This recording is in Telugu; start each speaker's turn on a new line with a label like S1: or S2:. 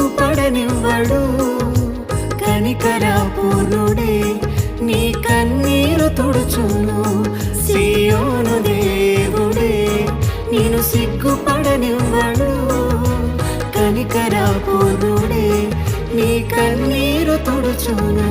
S1: నివ్వడు కనికరాపూర్ణుడే నీ కన్నీరు తుడుచును. సీయోను దేవుడే నేను సిగ్గుపడనివ్వడు. కనికరాపూర్ణుడే నీ కన్నీరు తుడుచును.